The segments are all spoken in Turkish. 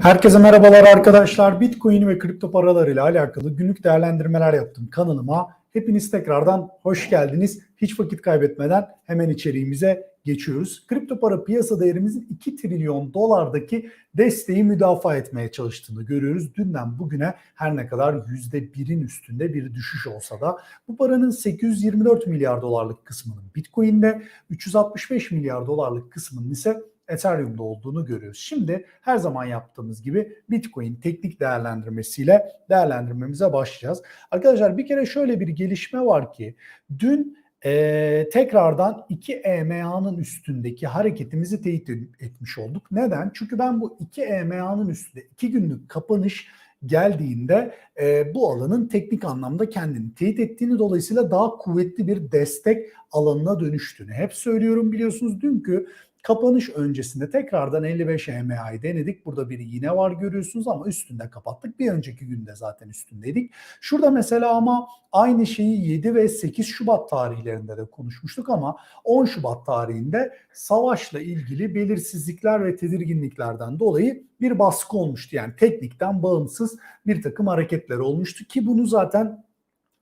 Herkese merhabalar arkadaşlar. Bitcoin ve kripto paralar ile alakalı günlük değerlendirmeler yaptım kanalıma. Hepiniz tekrardan hoş geldiniz. Hiç vakit kaybetmeden hemen içeriğimize geçiyoruz. Kripto para piyasa değerimizin 2 trilyon dolardaki desteği müdafaa etmeye çalıştığını görüyoruz. Dünden bugüne her ne kadar %1'in üstünde bir düşüş olsa da bu paranın 824 milyar dolarlık kısmının Bitcoin'de, 365 milyar dolarlık kısmının ise Ethereum'da olduğunu görüyoruz. Şimdi her zaman yaptığımız gibi Bitcoin teknik değerlendirmesiyle değerlendirmemize başlayacağız. Arkadaşlar bir kere şöyle bir gelişme var ki dün e, tekrardan 2 EMA'nın üstündeki hareketimizi teyit etmiş olduk. Neden? Çünkü ben bu 2 EMA'nın üstünde 2 günlük kapanış geldiğinde e, bu alanın teknik anlamda kendini teyit ettiğini dolayısıyla daha kuvvetli bir destek alanına dönüştüğünü hep söylüyorum biliyorsunuz dünkü Kapanış öncesinde tekrardan 55 EMA'yı denedik. Burada bir yine var görüyorsunuz ama üstünde kapattık. Bir önceki günde zaten üstündeydik. Şurada mesela ama aynı şeyi 7 ve 8 Şubat tarihlerinde de konuşmuştuk ama 10 Şubat tarihinde savaşla ilgili belirsizlikler ve tedirginliklerden dolayı bir baskı olmuştu. Yani teknikten bağımsız bir takım hareketler olmuştu ki bunu zaten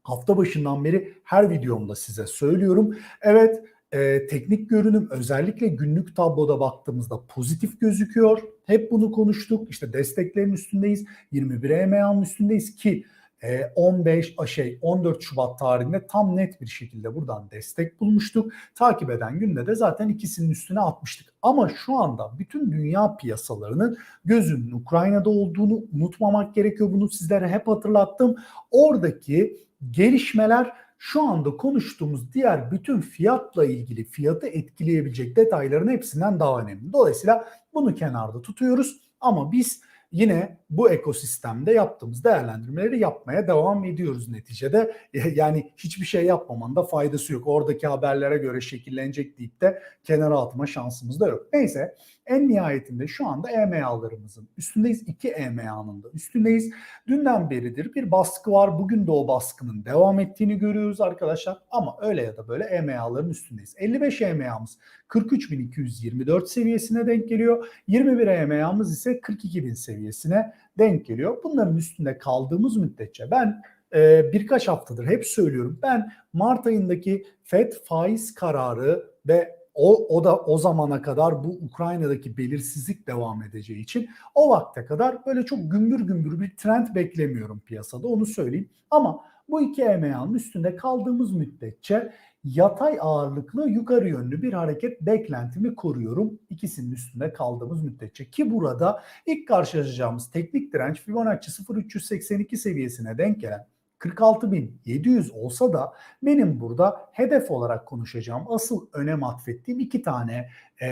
hafta başından beri her videomda size söylüyorum. Evet e, teknik görünüm özellikle günlük tabloda baktığımızda pozitif gözüküyor. Hep bunu konuştuk. İşte desteklerin üstündeyiz. 21 EMA'nın üstündeyiz ki e, 15 şey 14 Şubat tarihinde tam net bir şekilde buradan destek bulmuştuk. Takip eden günde de zaten ikisinin üstüne atmıştık. Ama şu anda bütün dünya piyasalarının gözünün Ukrayna'da olduğunu unutmamak gerekiyor. Bunu sizlere hep hatırlattım. Oradaki gelişmeler şu anda konuştuğumuz diğer bütün fiyatla ilgili fiyatı etkileyebilecek detayların hepsinden daha önemli. Dolayısıyla bunu kenarda tutuyoruz ama biz yine bu ekosistemde yaptığımız değerlendirmeleri yapmaya devam ediyoruz neticede. Yani hiçbir şey yapmamanın da faydası yok. Oradaki haberlere göre şekillenecek deyip de kenara atma şansımız da yok. Neyse en nihayetinde şu anda EMA'larımızın üstündeyiz. 2 EMA'nın da üstündeyiz. Dünden beridir bir baskı var. Bugün de o baskının devam ettiğini görüyoruz arkadaşlar. Ama öyle ya da böyle EMA'ların üstündeyiz. 55 EMA'mız 43.224 seviyesine denk geliyor. 21 EMA'mız ise 42.000 seviyesine denk geliyor. Bunların üstünde kaldığımız müddetçe ben e, birkaç haftadır hep söylüyorum. Ben Mart ayındaki FED faiz kararı ve o, o da o zamana kadar bu Ukrayna'daki belirsizlik devam edeceği için o vakte kadar böyle çok gümbür gümbür bir trend beklemiyorum piyasada onu söyleyeyim. Ama bu iki EMA'nın üstünde kaldığımız müddetçe yatay ağırlıklı yukarı yönlü bir hareket beklentimi koruyorum. İkisinin üstünde kaldığımız müddetçe ki burada ilk karşılaşacağımız teknik direnç Fibonacci 0382 seviyesine denk gelen 46.700 olsa da benim burada hedef olarak konuşacağım asıl önem atfettiğim iki tane e,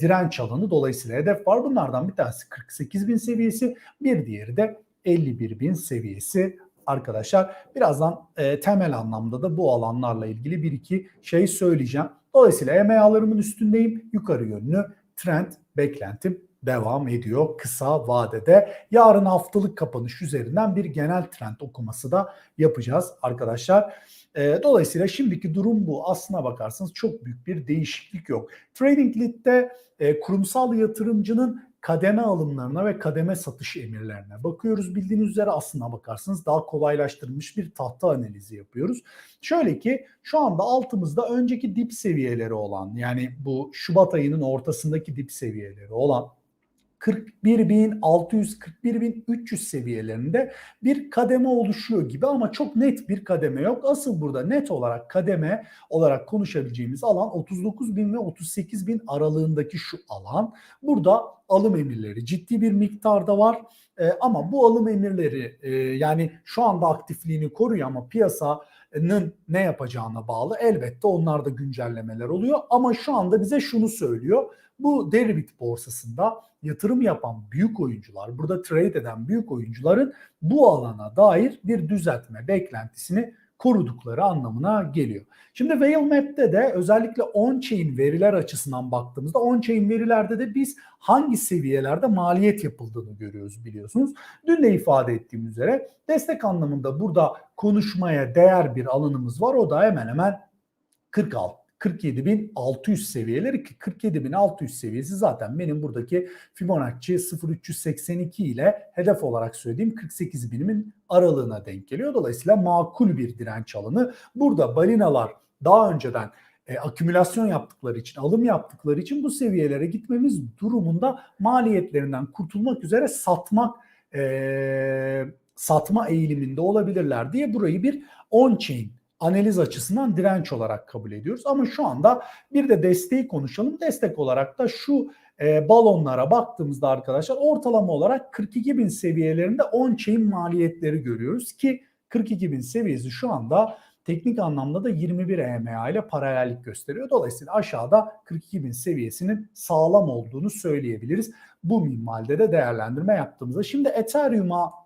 direnç alanı dolayısıyla hedef var. Bunlardan bir tanesi 48.000 seviyesi bir diğeri de 51.000 seviyesi arkadaşlar. Birazdan e, temel anlamda da bu alanlarla ilgili bir iki şey söyleyeceğim. Dolayısıyla EMA'larımın üstündeyim. Yukarı yönlü trend beklentim devam ediyor kısa vadede. Yarın haftalık kapanış üzerinden bir genel trend okuması da yapacağız arkadaşlar. E, dolayısıyla şimdiki durum bu. Aslına bakarsanız çok büyük bir değişiklik yok. Trading Lead'de e, kurumsal yatırımcının kademe alımlarına ve kademe satış emirlerine bakıyoruz. Bildiğiniz üzere aslına bakarsanız daha kolaylaştırılmış bir tahta analizi yapıyoruz. Şöyle ki şu anda altımızda önceki dip seviyeleri olan yani bu Şubat ayının ortasındaki dip seviyeleri olan 41.600-41.300 seviyelerinde bir kademe oluşuyor gibi ama çok net bir kademe yok. Asıl burada net olarak kademe olarak konuşabileceğimiz alan 39.000 ve 38.000 aralığındaki şu alan. Burada alım emirleri ciddi bir miktarda var. E, ama bu alım emirleri e, yani şu anda aktifliğini koruyor ama piyasanın ne yapacağına bağlı. Elbette onlarda güncellemeler oluyor ama şu anda bize şunu söylüyor. Bu Deribit borsasında yatırım yapan büyük oyuncular, burada trade eden büyük oyuncuların bu alana dair bir düzeltme beklentisini korudukları anlamına geliyor. Şimdi Whale Map'te de özellikle on-chain veriler açısından baktığımızda on-chain verilerde de biz hangi seviyelerde maliyet yapıldığını görüyoruz biliyorsunuz. Dün de ifade ettiğim üzere destek anlamında burada konuşmaya değer bir alanımız var. O da hemen hemen 46 47.600 seviyeleri ki 47.600 seviyesi zaten benim buradaki Fibonacci 0382 ile hedef olarak söylediğim 48.000'in aralığına denk geliyor. Dolayısıyla makul bir direnç alanı. Burada balinalar daha önceden e, akümülasyon yaptıkları için, alım yaptıkları için bu seviyelere gitmemiz durumunda maliyetlerinden kurtulmak üzere satmak e, satma eğiliminde olabilirler diye burayı bir on-chain analiz açısından direnç olarak kabul ediyoruz. Ama şu anda bir de desteği konuşalım. Destek olarak da şu e, balonlara baktığımızda arkadaşlar ortalama olarak 42 bin seviyelerinde on-chain maliyetleri görüyoruz ki 42 bin seviyesi şu anda teknik anlamda da 21 EMA ile paralellik gösteriyor. Dolayısıyla aşağıda 42 bin seviyesinin sağlam olduğunu söyleyebiliriz. Bu minvalde de değerlendirme yaptığımızda. Şimdi Ethereum'a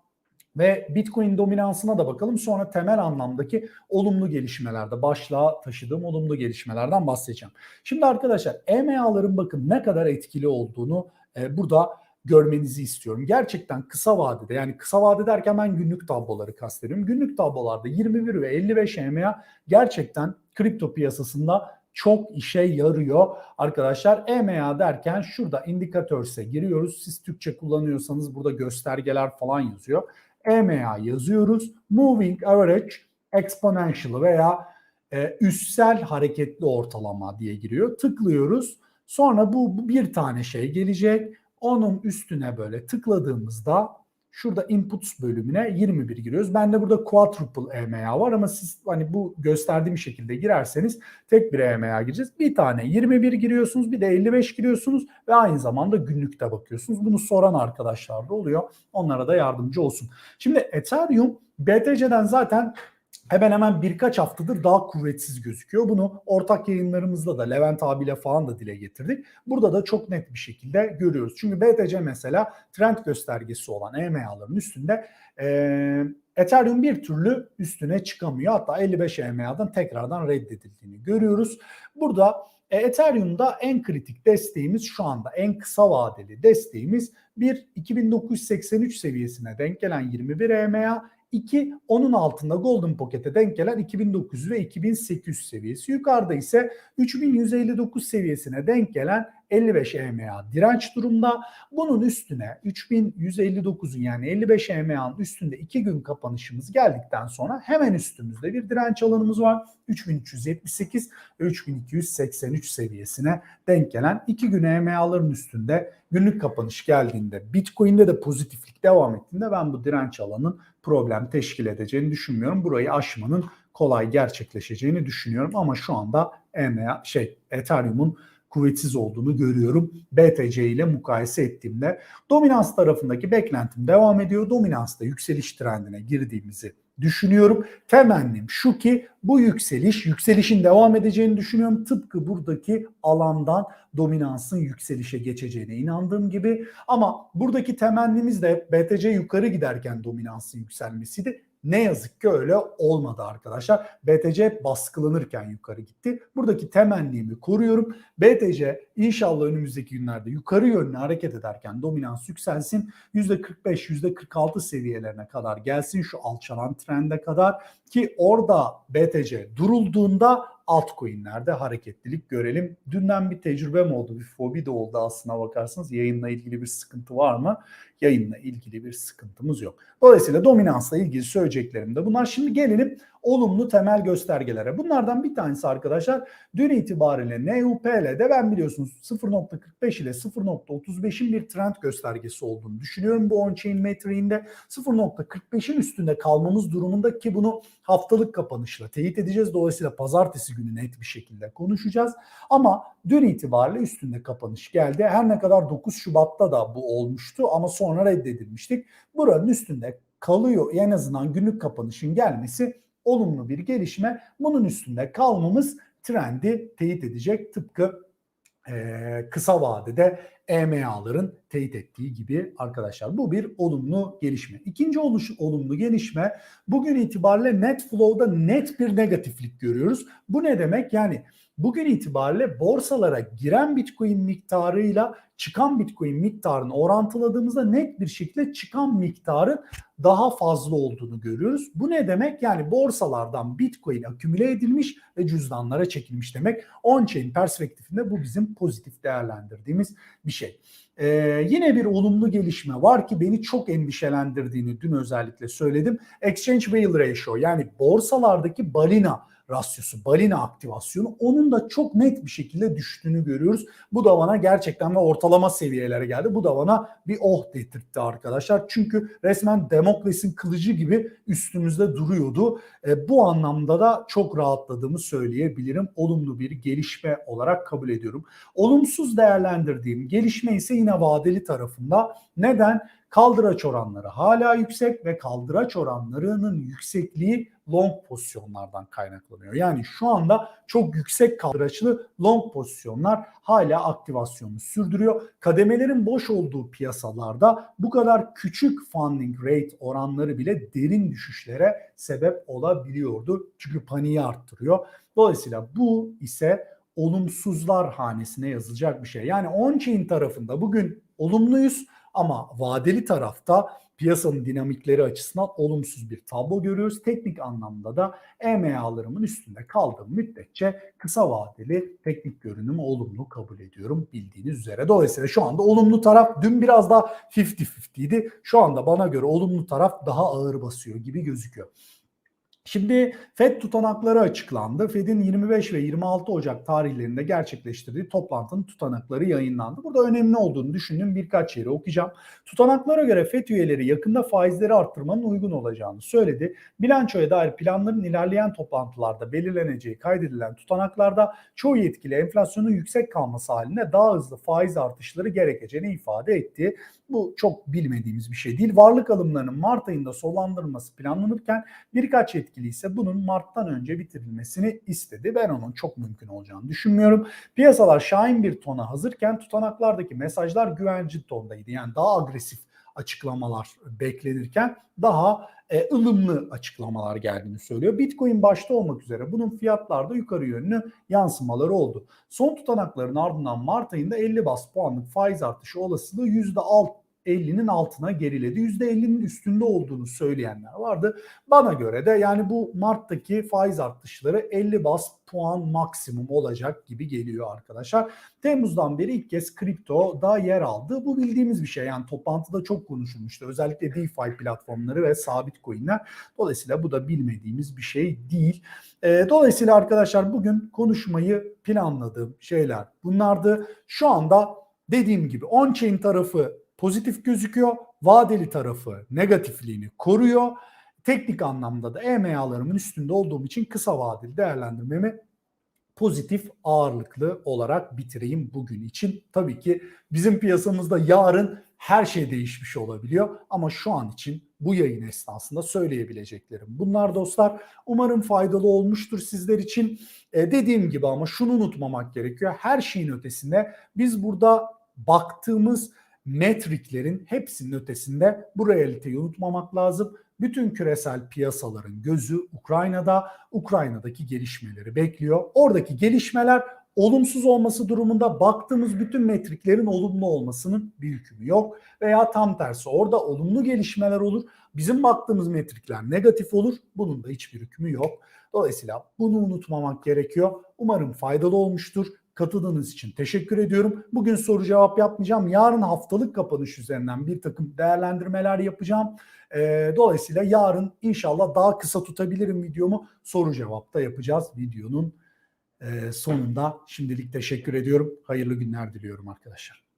ve Bitcoin dominansına da bakalım. Sonra temel anlamdaki olumlu gelişmelerde, başlığa taşıdığım olumlu gelişmelerden bahsedeceğim. Şimdi arkadaşlar EMA'ların bakın ne kadar etkili olduğunu e, burada görmenizi istiyorum. Gerçekten kısa vadede yani kısa vade derken ben günlük tabloları kastediyorum. Günlük tablolarda 21 ve 55 EMA gerçekten kripto piyasasında çok işe yarıyor arkadaşlar. EMA derken şurada indikatörse giriyoruz. Siz Türkçe kullanıyorsanız burada göstergeler falan yazıyor. EMA yazıyoruz. Moving Average Exponential veya e, üssel hareketli ortalama diye giriyor. Tıklıyoruz. Sonra bu, bu bir tane şey gelecek. Onun üstüne böyle tıkladığımızda şurada inputs bölümüne 21 giriyoruz. Bende burada quadruple EMA var ama siz hani bu gösterdiğim şekilde girerseniz tek bir EMA gireceğiz. Bir tane 21 giriyorsunuz bir de 55 giriyorsunuz ve aynı zamanda günlükte bakıyorsunuz. Bunu soran arkadaşlar da oluyor. Onlara da yardımcı olsun. Şimdi Ethereum BTC'den zaten hemen hemen birkaç haftadır daha kuvvetsiz gözüküyor. Bunu ortak yayınlarımızda da Levent abiyle falan da dile getirdik. Burada da çok net bir şekilde görüyoruz. Çünkü BTC mesela trend göstergesi olan EMA'ların üstünde e, Ethereum bir türlü üstüne çıkamıyor. Hatta 55 EMA'dan tekrardan reddedildiğini görüyoruz. Burada e, Ethereum'da en kritik desteğimiz şu anda en kısa vadeli desteğimiz bir 2983 seviyesine denk gelen 21 EMA 2 onun altında Golden Pocket'e denk gelen 2900 ve 2800 seviyesi. Yukarıda ise 3159 seviyesine denk gelen 55 EMA direnç durumda. Bunun üstüne 3159'un yani 55 EMA'nın üstünde 2 gün kapanışımız geldikten sonra hemen üstümüzde bir direnç alanımız var. 3378 ve 3283 seviyesine denk gelen 2 gün EMA'ların üstünde günlük kapanış geldiğinde Bitcoin'de de pozitiflik devam ettiğinde ben bu direnç alanının problem teşkil edeceğini düşünmüyorum. Burayı aşmanın kolay gerçekleşeceğini düşünüyorum ama şu anda EMA şey Ethereum'un kuvvetsiz olduğunu görüyorum. BTC ile mukayese ettiğimde dominans tarafındaki beklentim devam ediyor. Dominansta yükseliş trendine girdiğimizi düşünüyorum. Temennim şu ki bu yükseliş, yükselişin devam edeceğini düşünüyorum. Tıpkı buradaki alandan dominansın yükselişe geçeceğine inandığım gibi. Ama buradaki temennimiz de BTC yukarı giderken dominansın yükselmesiydi. Ne yazık ki öyle olmadı arkadaşlar. BTC baskılanırken yukarı gitti. Buradaki temennimi koruyorum. BTC inşallah önümüzdeki günlerde yukarı yönlü hareket ederken dominans yükselsin. %45, %46 seviyelerine kadar gelsin şu alçalan trende kadar ki orada BTC durulduğunda altcoin'lerde hareketlilik görelim. Dünden bir tecrübem oldu, bir fobi de oldu aslına bakarsanız. Yayınla ilgili bir sıkıntı var mı? Yayınla ilgili bir sıkıntımız yok. Dolayısıyla dominansla ilgili söyleyeceklerim de bunlar. Şimdi gelelim olumlu temel göstergelere. Bunlardan bir tanesi arkadaşlar dün itibariyle NUPL'de ben biliyorsunuz 0.45 ile 0.35'in bir trend göstergesi olduğunu düşünüyorum bu on-chain metriğinde. 0.45'in üstünde kalmamız durumunda ki bunu haftalık kapanışla teyit edeceğiz. Dolayısıyla pazartesi günü net bir şekilde konuşacağız. Ama dün itibariyle üstünde kapanış geldi. Her ne kadar 9 Şubat'ta da bu olmuştu ama sonra reddedilmiştik. Buranın üstünde kalıyor en azından günlük kapanışın gelmesi olumlu bir gelişme. Bunun üstünde kalmamız trendi teyit edecek tıpkı e, kısa vadede EMA'ların teyit ettiği gibi arkadaşlar. Bu bir olumlu gelişme. İkinci oluş, olumlu gelişme bugün itibariyle net flow'da net bir negatiflik görüyoruz. Bu ne demek? Yani bugün itibariyle borsalara giren Bitcoin miktarıyla çıkan Bitcoin miktarını orantıladığımızda net bir şekilde çıkan miktarın daha fazla olduğunu görüyoruz. Bu ne demek? Yani borsalardan Bitcoin akümüle edilmiş ve cüzdanlara çekilmiş demek. On-chain perspektifinde bu bizim pozitif değerlendirdiğimiz bir şey. Ee, yine bir olumlu gelişme var ki beni çok endişelendirdiğini dün özellikle söyledim. Exchange Whale Ratio yani borsalardaki balina rasyosu, balina aktivasyonu onun da çok net bir şekilde düştüğünü görüyoruz. Bu da bana gerçekten ve ortalama seviyelere geldi. Bu da bana bir oh dedirtti arkadaşlar. Çünkü resmen Demokles'in kılıcı gibi üstümüzde duruyordu. E, bu anlamda da çok rahatladığımı söyleyebilirim. Olumlu bir gelişme olarak kabul ediyorum. Olumsuz değerlendirdiğim gelişme ise yine vadeli tarafında. Neden? Kaldıraç oranları hala yüksek ve kaldıraç oranlarının yüksekliği long pozisyonlardan kaynaklanıyor. Yani şu anda çok yüksek kaldıraçlı long pozisyonlar hala aktivasyonu sürdürüyor. Kademelerin boş olduğu piyasalarda bu kadar küçük funding rate oranları bile derin düşüşlere sebep olabiliyordu. Çünkü paniği arttırıyor. Dolayısıyla bu ise olumsuzlar hanesine yazılacak bir şey. Yani on-chain tarafında bugün olumluyuz ama vadeli tarafta piyasanın dinamikleri açısından olumsuz bir tablo görüyoruz. Teknik anlamda da EMA'larımın üstünde kaldığım müddetçe kısa vadeli teknik görünümü olumlu kabul ediyorum bildiğiniz üzere. Dolayısıyla şu anda olumlu taraf dün biraz daha 50-50 idi. Şu anda bana göre olumlu taraf daha ağır basıyor gibi gözüküyor. Şimdi FED tutanakları açıklandı. FED'in 25 ve 26 Ocak tarihlerinde gerçekleştirdiği toplantının tutanakları yayınlandı. Burada önemli olduğunu düşündüğüm birkaç yeri okuyacağım. Tutanaklara göre FED üyeleri yakında faizleri arttırmanın uygun olacağını söyledi. Bilançoya dair planların ilerleyen toplantılarda belirleneceği kaydedilen tutanaklarda çoğu yetkili enflasyonun yüksek kalması halinde daha hızlı faiz artışları gerekeceğini ifade etti. Bu çok bilmediğimiz bir şey değil. Varlık alımlarının Mart ayında sonlandırılması planlanırken birkaç yetkili ise bunun Mart'tan önce bitirilmesini istedi. Ben onun çok mümkün olacağını düşünmüyorum. Piyasalar şahin bir tona hazırken tutanaklardaki mesajlar güvenci tondaydı. Yani daha agresif açıklamalar beklenirken daha e, ılımlı açıklamalar geldiğini söylüyor. Bitcoin başta olmak üzere bunun fiyatlarda yukarı yönlü yansımaları oldu. Son tutanakların ardından Mart ayında 50 bas puanlık faiz artışı olasılığı %6 %50'nin altına geriledi. %50'nin üstünde olduğunu söyleyenler vardı. Bana göre de yani bu Mart'taki faiz artışları 50 bas puan maksimum olacak gibi geliyor arkadaşlar. Temmuz'dan beri ilk kez kripto da yer aldı. Bu bildiğimiz bir şey. Yani toplantıda çok konuşulmuştu. Özellikle DeFi platformları ve sabit coinler. Dolayısıyla bu da bilmediğimiz bir şey değil. E, dolayısıyla arkadaşlar bugün konuşmayı planladığım şeyler bunlardı. Şu anda dediğim gibi on-chain tarafı pozitif gözüküyor. Vadeli tarafı negatifliğini koruyor. Teknik anlamda da EMA'larımın üstünde olduğum için kısa vadeli değerlendirmemi pozitif ağırlıklı olarak bitireyim bugün için. Tabii ki bizim piyasamızda yarın her şey değişmiş olabiliyor ama şu an için bu yayın esnasında söyleyebileceklerim. Bunlar dostlar umarım faydalı olmuştur sizler için. E, dediğim gibi ama şunu unutmamak gerekiyor. Her şeyin ötesinde biz burada baktığımız metriklerin hepsinin ötesinde bu realiteyi unutmamak lazım. Bütün küresel piyasaların gözü Ukrayna'da, Ukrayna'daki gelişmeleri bekliyor. Oradaki gelişmeler olumsuz olması durumunda baktığımız bütün metriklerin olumlu olmasının bir hükmü yok. Veya tam tersi orada olumlu gelişmeler olur. Bizim baktığımız metrikler negatif olur. Bunun da hiçbir hükmü yok. Dolayısıyla bunu unutmamak gerekiyor. Umarım faydalı olmuştur. Katıldığınız için teşekkür ediyorum. Bugün soru cevap yapmayacağım. Yarın haftalık kapanış üzerinden bir takım değerlendirmeler yapacağım. E, dolayısıyla yarın inşallah daha kısa tutabilirim videomu. Soru cevap da yapacağız videonun e, sonunda. Şimdilik teşekkür ediyorum. Hayırlı günler diliyorum arkadaşlar.